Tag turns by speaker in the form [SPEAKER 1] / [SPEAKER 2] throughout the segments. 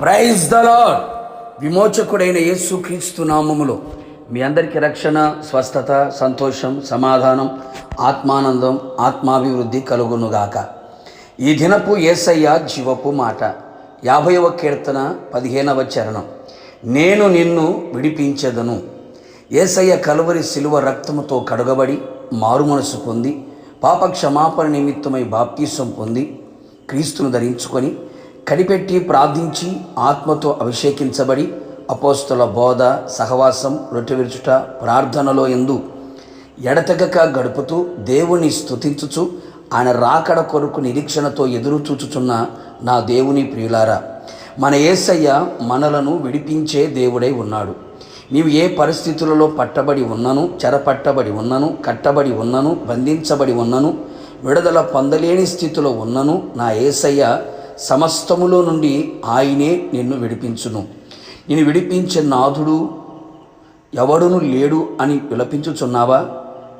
[SPEAKER 1] Praise the lord విమోచకుడైన యేసు క్రీస్తు నామములో మీ అందరికీ రక్షణ స్వస్థత సంతోషం సమాధానం ఆత్మానందం ఆత్మాభివృద్ధి కలుగునుగాక. ఈ దినపు ఏసయ్య జీవపు మాట. యాభైవ కీర్తన పదిహేనవ చరణం. నేను నిన్ను విడిపించదను. ఏసయ్య కలువరి శిలువ రక్తముతో కడగబడి మారుమనసు పొంది పాప క్షమాపణ నిమిత్తమై బాప్తీసం పొంది క్రీస్తును ధరించుకొని కనిపెట్టి ప్రార్థించి ఆత్మతో అభిషేకించబడి అపోస్తుల బోధ సహవాసం రొట్టెవిరుచుట ప్రార్థనలో ఎందు ఎడతెగక గడుపుతూ దేవుని స్తుతించుచు ఆయన రాకడ కొరకు నిరీక్షణతో ఎదురు చూచుచున్న నా దేవుని ప్రియులారా మన యేసయ్య మనలను విడిపించే దేవుడై ఉన్నాడు. నీవు ఏ పరిస్థితులలో పట్టబడి ఉన్నను చెరపట్టబడి ఉన్నను కట్టబడి ఉన్నను బంధించబడి ఉన్నను విడుదల పొందలేని స్థితిలో ఉన్నను నా యేసయ్య సమస్తములో నుండి ఆయనే నిన్ను విడిపించును. నేను విడిపించే నాథుడు ఎవడును లేడు అని విలపించుచున్నావా?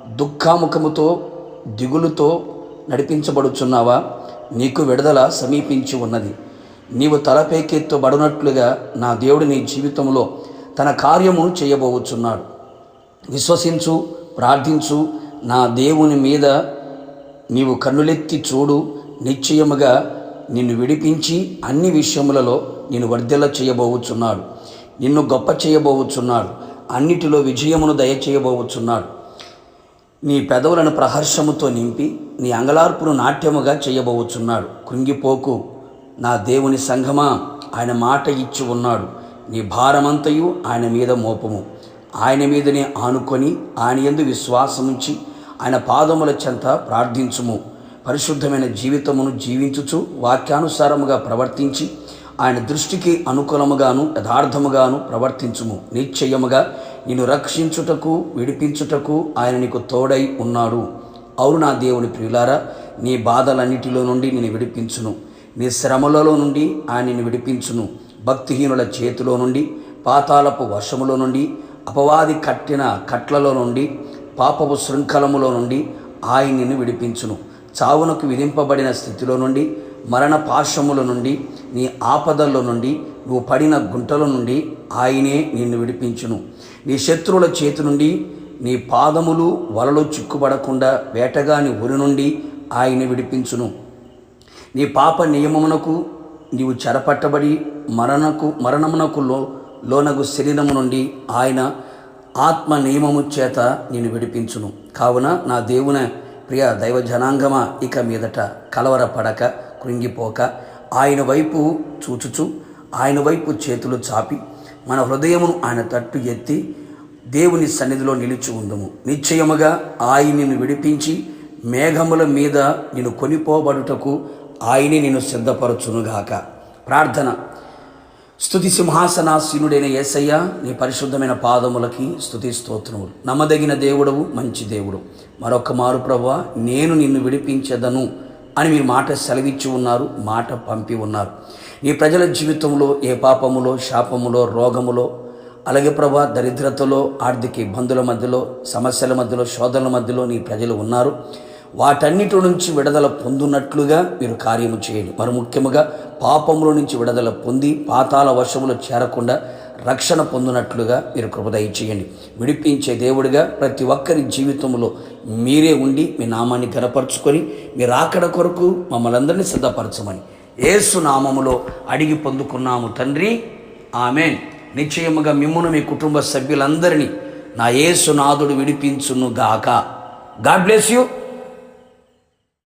[SPEAKER 1] దుఃఖాముఖముతో దిగులుతో నడిపించబడుచున్నావా? నీకు విడుదల సమీపించి ఉన్నది. నీవు తలపైకెత్తబడినట్లుగా నా దేవుడు నీ జీవితంలో తన కార్యము చేయబోవచ్చున్నాడు విశ్వసించు ప్రార్థించు నా దేవుని మీద నీవు కన్నులెత్తి చూడు. నిశ్చయముగా నిన్ను విడిపించి అన్ని విషయములలో నేను వర్ధల చేయబోవచ్చున్నాడు నిన్ను గొప్ప చేయబోవచ్చున్నాడు అన్నిటిలో విజయమును దయచేయబోవచ్చున్నాడు నీ పెదవులను ప్రహర్షముతో నింపి నీ అంగలార్పును నాట్యముగా చేయబోవచ్చున్నాడు కృంగిపోకు నా దేవుని సంఘమా ఆయన మాట ఇచ్చి ఉన్నాడు. నీ భారమంతయు ఆయన మీద మోపము. ఆయన మీదనే ఆనుకొని ఆయన ఎందు విశ్వాసముంచి ఆయన పాదముల చెంత ప్రార్థించుము. పరిశుద్ధమైన జీవితమును జీవించుచు వాక్యానుసారముగా ప్రవర్తించి ఆయన దృష్టికి అనుకూలముగాను యథార్థముగాను ప్రవర్తించుము. నిశ్చయముగా నిన్ను రక్షించుటకు విడిపించుటకు ఆయన నీకు తోడై ఉన్నాడు. అవును నా దేవుని ప్రియులారా నీ బాధలన్నిటిలో నుండి నేను విడిపించును. నీ శ్రమలలో నుండి ఆయన నిన్ను విడిపించును. భక్తిహీనుల చేతిలో నుండి పాతాలపు వర్షములో నుండి అపవాది కట్టిన కట్లలో నుండి పాపపు శృంఖలములో నుండి ఆయన నిన్ను విడిపించును. చావునకు విధింపబడిన స్థితిలో నుండి మరణ పాశముల నుండి నీ ఆపదల్లో నుండి నువ్వు పడిన గుంటల నుండి ఆయనే నిన్ను విడిపించును. నీ శత్రువుల చేతి నుండి నీ పాదములు వలలో చిక్కుబడకుండా వేటగాని ఉరి నుండి ఆయన విడిపించును. నీ పాప నియమమునకు నీవు చెరపట్టబడి మరణకు మరణమునకు లో లోనగు శరీరము నుండి ఆయన ఆత్మ నియమము చేత నేను విడిపించును. కావున నా దేవుని ప్రియ దైవ జనాంగమా ఇక మీదట కలవరపడక కృంగిపోక ఆయన వైపు చూచుచు ఆయన వైపు చేతులు చాపి మన హృదయమును ఆయన తట్టు ఎత్తి దేవుని సన్నిధిలో నిలిచి ఉందము. నిశ్చయముగా ఆయనను విడిపించి మేఘముల మీద నేను కొనిపోబడుటకు ఆయనే నేను సిద్ధపరచునుగాక. ప్రార్థన. స్థుతి సింహాసనాసీనుడైన యేసయ్య నీ పరిశుద్ధమైన పాదములకి స్థుతి స్తోత్రములు. నమ్మదగిన దేవుడవు మంచి దేవుడు. మరొక మారు ప్రభు నేను నిన్ను విడిపించదను అని మీరు మాట సెలవిచ్చి ఉన్నారు మాట పంపి ఉన్నారు. నీ ప్రజల జీవితంలో ఏ పాపములో శాపములో రోగములో అలాగే ప్రభా దరిద్రతలో ఆర్థిక ఇబ్బందుల మధ్యలో సమస్యల మధ్యలో శోధనల మధ్యలో నీ ప్రజలు ఉన్నారు. వాటన్నిటి నుంచి విడుదల పొందునట్లుగా మీరు కార్యము చేయండి. మరి ముఖ్యముగా పాపముల నుంచి విడుదల పొంది పాతాల వర్షములో చేరకుండా రక్షణ పొందినట్లుగా మీరు కృపదయ చేయండి. విడిపించే దేవుడిగా ప్రతి ఒక్కరి జీవితంలో మీరే ఉండి మీ నామాన్ని గనపరుచుకొని మీరు ఆకడ కొరకు మమ్మల్ని అందరినీ సిద్ధపరచమని ఏసు నామములో అడిగి పొందుకున్నాము తండ్రి. ఆమెన్. నిశ్చయముగా మిమ్మును మీ కుటుంబ సభ్యులందరినీ నా ఏసునాథుడు విడిపించును గాక. God bless you.